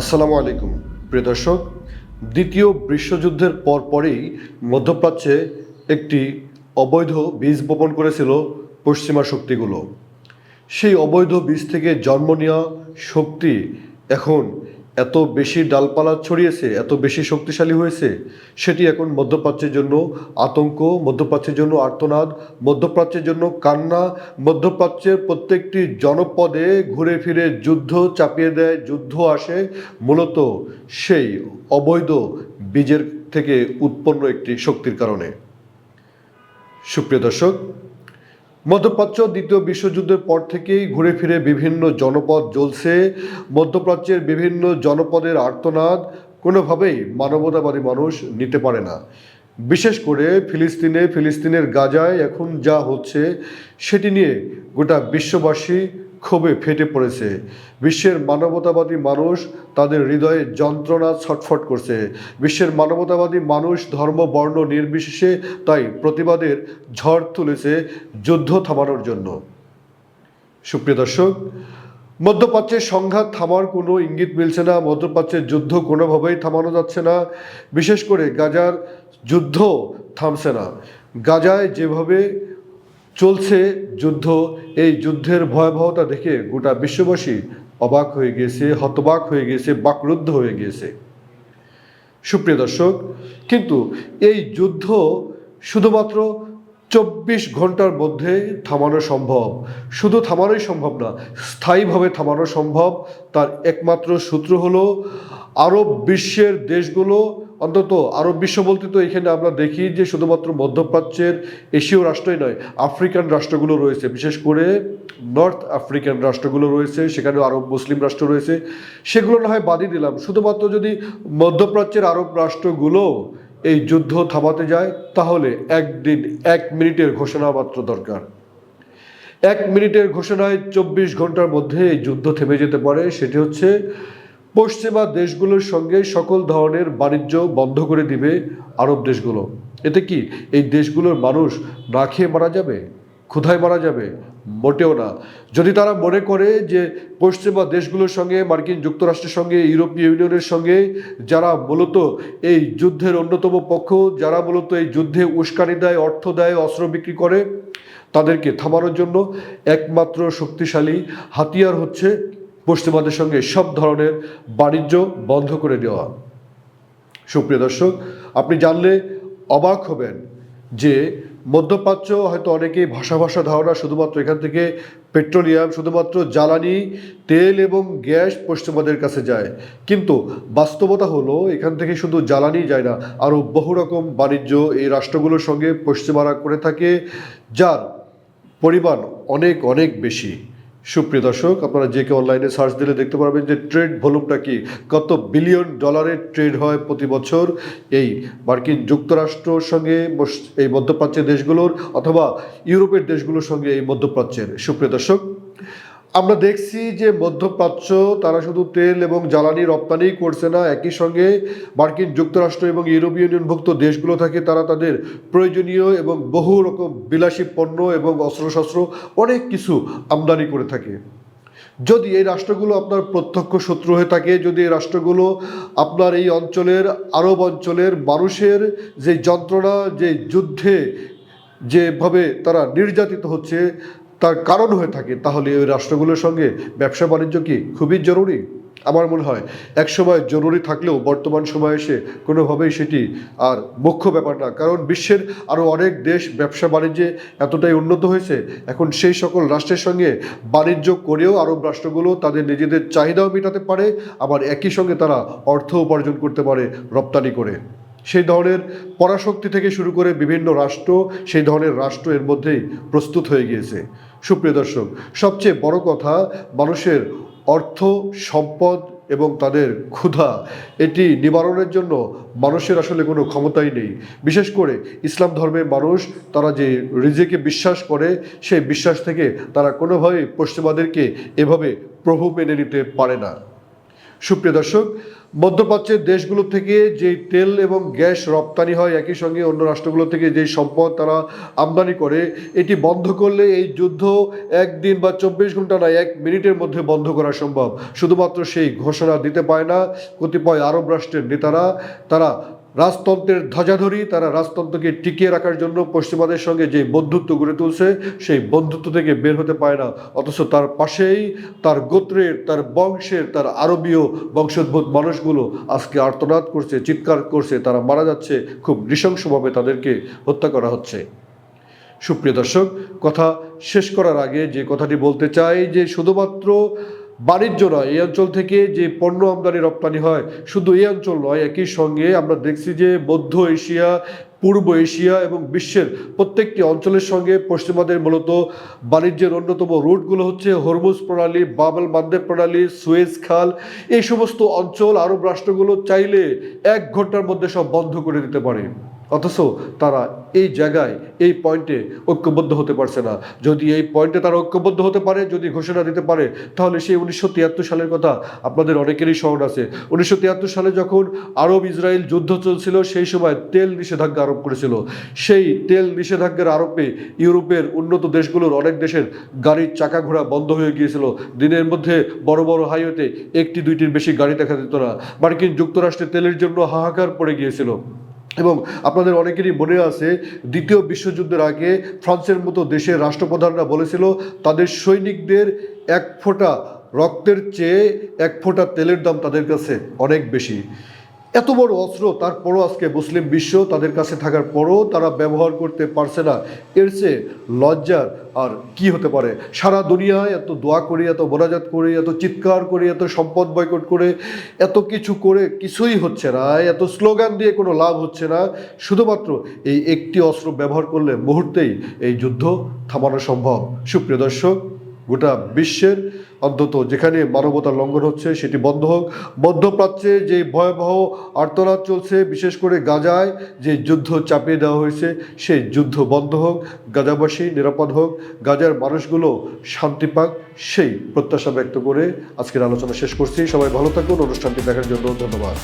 আসসালামু আলাইকুম। প্রিয় দর্শক, দ্বিতীয় বিশ্বযুদ্ধের পর পরেই মধ্যপ্রাচ্যে একটি অবৈধ বীজ বপন করেছিল পশ্চিমা শক্তিগুলো। সেই অবৈধ বীজ থেকে জন্ম নেওয়া শক্তি এখন এত বেশি ডালপালা ছড়িয়েছে, এত বেশি শক্তিশালী হয়েছে, সেটি এখন মধ্যপ্রাচ্যের জন্য আতঙ্ক, মধ্যপ্রাচ্যের জন্য আর্তনাদ, মধ্যপ্রাচ্যের জন্য কান্না, মধ্যপ্রাচ্যের প্রত্যেকটি জনপদে ঘুরে ফিরে যুদ্ধ চাপিয়ে দেয়, যুদ্ধ আসে, মূলত সেই অবৈধ বীজের থেকে উৎপন্ন একটি শক্তির কারণে। সুপ্রিয় দর্শক মধ্যপ্রাচ্য দ্বিতীয় বিশ্বযুদ্ধের পর থেকেই ঘুরে ফিরে বিভিন্ন জনপদ জ্বলছে। মধ্যপ্রাচ্যের বিভিন্ন জনপদের আর্তনাদ কোনোভাবেই মানবতাবাদী মানুষ নিতে পারে না। বিশেষ করে ফিলিস্তিনে, ফিলিস্তিনের গাজায় এখন যা হচ্ছে, সেটি নিয়ে গোটা বিশ্ববাসী ক্ষোভে ফেটে পড়েছে। বিশ্বের মানবতাবাদী মানুষ তাদের হৃদয়ে যন্ত্রণা ছটফট করছে। বিশ্বের মানবতাবাদী মানুষ ধর্ম, বর্ণ নির্বিশেষে তাই প্রতিবাদের ঝড় তুলেছে যুদ্ধ থামানোর জন্য। সুপ্রিয় দর্শক মধ্যপ্রাচ্যের সংঘাত থামার কোনো ইঙ্গিত মিলছে না। মধ্যপ্রাচ্যের যুদ্ধ কোনোভাবেই থামানো যাচ্ছে না। বিশেষ করে গাজার যুদ্ধ থামছে না। গাজায় যেভাবে চলছে যুদ্ধ। এই যুদ্ধের ভয়াবহতা দেখে গোটা বিশ্ববাসী অবাক হয়ে গিয়েছে হতবাক হয়ে গিয়েছে বাকরুদ্ধ হয়ে গিয়েছে সুপ্রিয় দর্শক, কিন্তু এই যুদ্ধ শুধুমাত্র চব্বিশ ঘণ্টার মধ্যে থামানো সম্ভব। শুধু থামানোই সম্ভব না, স্থায়ীভাবে থামানো সম্ভব। তার একমাত্র সূত্র হলো আরব বিশ্বের দেশগুলো অন্তত আরব বিশ্ব বলতে তো এখানে আমরা দেখি যে শুধুমাত্র মধ্যপ্রাচ্যের এশীয় রাষ্ট্রই নয়, আফ্রিকান রাষ্ট্রগুলো রয়েছে। বিশেষ করে নর্থ আফ্রিকান রাষ্ট্রগুলো রয়েছে সেখানে আরব মুসলিম রাষ্ট্র রয়েছে। সেগুলো না হয় বাদই দিলাম। শুধুমাত্র যদি মধ্যপ্রাচ্যের আরব রাষ্ট্রগুলো এই যুদ্ধ থামাতে যায়, তাহলে একদিন এক মিনিটের ঘোষণা মাত্র দরকার। এক মিনিটের ঘোষণায় চব্বিশ ঘণ্টার মধ্যে এই যুদ্ধ থেমে যেতে পারে, সেটি হচ্ছে পশ্চিমা দেশগুলোর সঙ্গে সকল ধরনের বাণিজ্য বন্ধ করে দিবে আরব দেশগুলো। এতে কি এই দেশগুলোর মানুষ না খেয়ে মারা যাবে? ক্ষুধায় মারা যাবে? মোটেও না। যদি তারা মনে করে যে পশ্চিমা দেশগুলোর সঙ্গে, মার্কিন যুক্তরাষ্ট্রের সঙ্গে, ইউরোপীয় ইউনিয়নের সঙ্গে, যারা মূলত এই যুদ্ধের অন্যতম পক্ষ, যারা মূলত এই যুদ্ধে উস্কানি দেয়, অর্থ দেয়, অস্ত্র বিক্রি করে, তাদেরকে থামানোর জন্য একমাত্র শক্তিশালী হাতিয়ার হচ্ছে পশ্চিমাদের সঙ্গে সব ধরনের বাণিজ্য বন্ধ করে দেওয়া। সুপ্রিয় দর্শক, আপনি জানলে অবাক হবেন যে মধ্যপ্রাচ্য হয়তো অনেকেই ভাষা ভাষা ধারণা শুধুমাত্র এখান থেকে পেট্রোলিয়াম, শুধুমাত্র জ্বালানি, তেল এবং গ্যাস পশ্চিমাদের কাছে যায়। কিন্তু বাস্তবতা হলো এখান থেকে শুধু জ্বালানি যায় না আরও বহু রকম বাণিজ্য এই রাষ্ট্রগুলোর সঙ্গে পশ্চিমারা করে থাকে, যার পরিমাণ অনেক অনেক বেশি। সুপ্রিয় দর্শক, আপনারা যে কেউ অনলাইনে সার্চ দিলে দেখতে পারবেন যে ট্রেড ভলিউমটা কি, কত বিলিয়ন ডলারের ট্রেড হয় প্রতি বছর। এই মার্কিন যুক্তরাষ্ট্রর সঙ্গে এই মধ্যপ্রাচ্যের দেশগুলোর অথবা ইউরোপের দেশগুলোর সঙ্গে এই মধ্যপ্রাচ্যের। সুপ্রিয় দর্শক আমরা দেখছি যে মধ্যপ্রাচ্য, তারা শুধু তেল এবং জ্বালানি রপ্তানি করছে না, একই সঙ্গে মার্কিন যুক্তরাষ্ট্র এবং ইউরোপীয় ইউনিয়নভুক্ত দেশগুলো থাকে তারা তাদের প্রয়োজনীয় এবং বহু রকম বিলাসী পণ্য এবং অস্ত্রশস্ত্র, অনেক কিছু আমদানি করে থাকে। যদি এই রাষ্ট্রগুলো আপনার প্রত্যক্ষ শত্রু হয়ে থাকে, যদি এই রাষ্ট্রগুলো আপনার এই অঞ্চলের, আরব অঞ্চলের মানুষের যে যন্ত্রণা, যে যুদ্ধে যেভাবে তারা নির্যাতিত হচ্ছে তার কারণ হয়ে থাকে, তাহলে ওই রাষ্ট্রগুলোর সঙ্গে ব্যবসা বাণিজ্য কি খুবই জরুরি? আমার মনে হয় এক সময় জরুরি থাকলেও বর্তমান সময়ে এসে কোনোভাবেই সেটি আর মুখ্য ব্যাপার না। কারণ বিশ্বের আরও অনেক দেশ ব্যবসা বাণিজ্যে এতটাই উন্নত হয়েছে, এখন সেই সকল রাষ্ট্রের সঙ্গে বাণিজ্য করেও আরব রাষ্ট্রগুলো তাদের নিজেদের চাহিদাও মেটাতে পারে, আবার একই সঙ্গে তারা অর্থ উপার্জন করতে পারে রপ্তানি করে। সেই ধরনের পরাশক্তি থেকে শুরু করে বিভিন্ন রাষ্ট্র সেই ধরনের রাষ্ট্র এর মধ্যেই প্রস্তুত হয়ে গিয়েছে। সুপ্রিয় দর্শক, সবচেয়ে বড় কথা মানুষের অর্থ, সম্পদ এবং তাদের ক্ষুধা, এটি নিবারণের জন্য মানুষের আসলে কোনো ক্ষমতাই নেই। বিশেষ করে ইসলাম ধর্মের মানুষ, তারা যে রিজেকে বিশ্বাস করে, সেই বিশ্বাস থেকে তারা কোনোভাবেই পশ্চিমাদেরকে এভাবে প্রভু মেনে নিতে পারে না। সুপ্রিয় দর্শক মধ্যপ্রাচ্যের দেশগুলো থেকে যে তেল এবং গ্যাস রপ্তানি হয়, একই সঙ্গে অন্য রাষ্ট্রগুলো থেকে যে সম্পদ তারা আমদানি করে, এটি বন্ধ করলে এই যুদ্ধ একদিন বা চব্বিশ ঘণ্টা না এক মিনিটের মধ্যে বন্ধ করা সম্ভব। শুধুমাত্র সেই ঘোষণা দিতে পায় না, কতিপয় আরব রাষ্ট্রের নেতারা, তারা রাজতন্ত্রের ধ্বজাধরি তারা রাজতন্ত্রকে টিকিয়ে রাখার জন্য পশ্চিমাদের সঙ্গে যে বন্ধুত্ব গড়ে তুলছে, সেই বন্ধুত্ব থেকে বের হতে পায় না। অথচ তার পাশেই তার গোত্রের, তার বংশের, তার আরবীয় বংশোদ্ভূত মানুষগুলো আজকে আর্তনাদ করছে, চিৎকার করছে, তারা মারা যাচ্ছে, খুব নৃশংসভাবে তাদেরকে হত্যা করা হচ্ছে। সুপ্রিয় দর্শক, কথা শেষ করার আগে যে কথাটি বলতে চাই যে শুধুমাত্র বাণিজ্য নয়, এই অঞ্চল থেকে যে পণ্য আমদানি রপ্তানি হয়, শুধু এই অঞ্চল নয়, একই সঙ্গে আমরা দেখছি যে মধ্য এশিয়া, পূর্ব এশিয়া এবং বিশ্বের প্রত্যেকটি অঞ্চলের সঙ্গে পশ্চিমাদের মূলত বাণিজ্যের অন্যতম রুটগুলো হচ্ছে হরমুজ প্রণালী বাবল মান্দেব প্রণালী, সুয়েজ খাল। এই সমস্ত অঞ্চল আরব রাষ্ট্রগুলো চাইলে এক ঘণ্টার মধ্যে সব বন্ধ করে দিতে পারে। অথচ তারা এই জায়গায়, এই পয়েন্টে ঐক্যবদ্ধ হতে পারছে না। যদি এই পয়েন্টে তারা ঐক্যবদ্ধ হতে পারে, যদি ঘোষণা দিতে পারে, তাহলে সেই উনিশশো তিয়াত্তর সালের কথা আপনাদের অনেকেরই স্মরণ আছে। উনিশশো তিয়াত্তর সালে যখন আরব ইসরায়েল যুদ্ধ চলছিল, সেই সময় তেল নিষেধাজ্ঞা আরোপ করেছিল। সেই তেল নিষেধাজ্ঞার আরোপে ইউরোপের উন্নত দেশগুলোর অনেক দেশের গাড়ির চাকা ঘোড়া বন্ধ হয়ে গিয়েছিল। দিনের মধ্যে বড় বড় হাইওয়েতে একটি দুইটির বেশি গাড়ি দেখা যেত না। মার্কিন যুক্তরাষ্ট্রে তেলের জন্য হাহাকার পড়ে গিয়েছিল। এবং আপনাদের অনেকেরই মনে আছে, দ্বিতীয় বিশ্বযুদ্ধের আগে ফ্রান্সের মতো দেশের রাষ্ট্রপ্রধানরা বলেছিল, তাদের সৈনিকদের এক ফোঁটা রক্তের চেয়ে এক ফোঁটা তেলের দাম তাদের কাছে অনেক বেশি। এত বড় অস্ত্র, তারপরও আজকে মুসলিম বিশ্ব তাদের কাছে থাকার পরও তারা ব্যবহার করতে পারছে না। এর চেয়ে লজ্জার আর কি হতে পারে? সারা দুনিয়ায় এত দোয়া করি, এত মোনাজাত করি, এত চিৎকার করি, এত সম্পদ বয়কট করে, এত কিছু করে কিছুই হচ্ছে না, এত স্লোগান দিয়ে কোনো লাভ হচ্ছে না। শুধুমাত্র এই একটি অস্ত্র ব্যবহার করলে মুহূর্তেই এই যুদ্ধ থামানো সম্ভব। সুপ্রিয় দর্শক গোটা বিশ্বের অন্তত যেখানে মানবতার লঙ্ঘন হচ্ছে সেটি বন্ধ হোক। মধ্যপ্রাচ্যে যে ভয়াবহ আর্তনাদ চলছে, বিশেষ করে গাজায় যে যুদ্ধ চাপিয়ে দেওয়া হয়েছে, সেই যুদ্ধ বন্ধ হোক, গাজাবাসী নিরাপদ হোক, গাজার মানুষগুলো শান্তি পাক, সেই প্রত্যাশা ব্যক্ত করে আজকের আলোচনা শেষ করছি। সবাই ভালো থাকুন, অনুষ্ঠানটি দেখার জন্য ধন্যবাদ।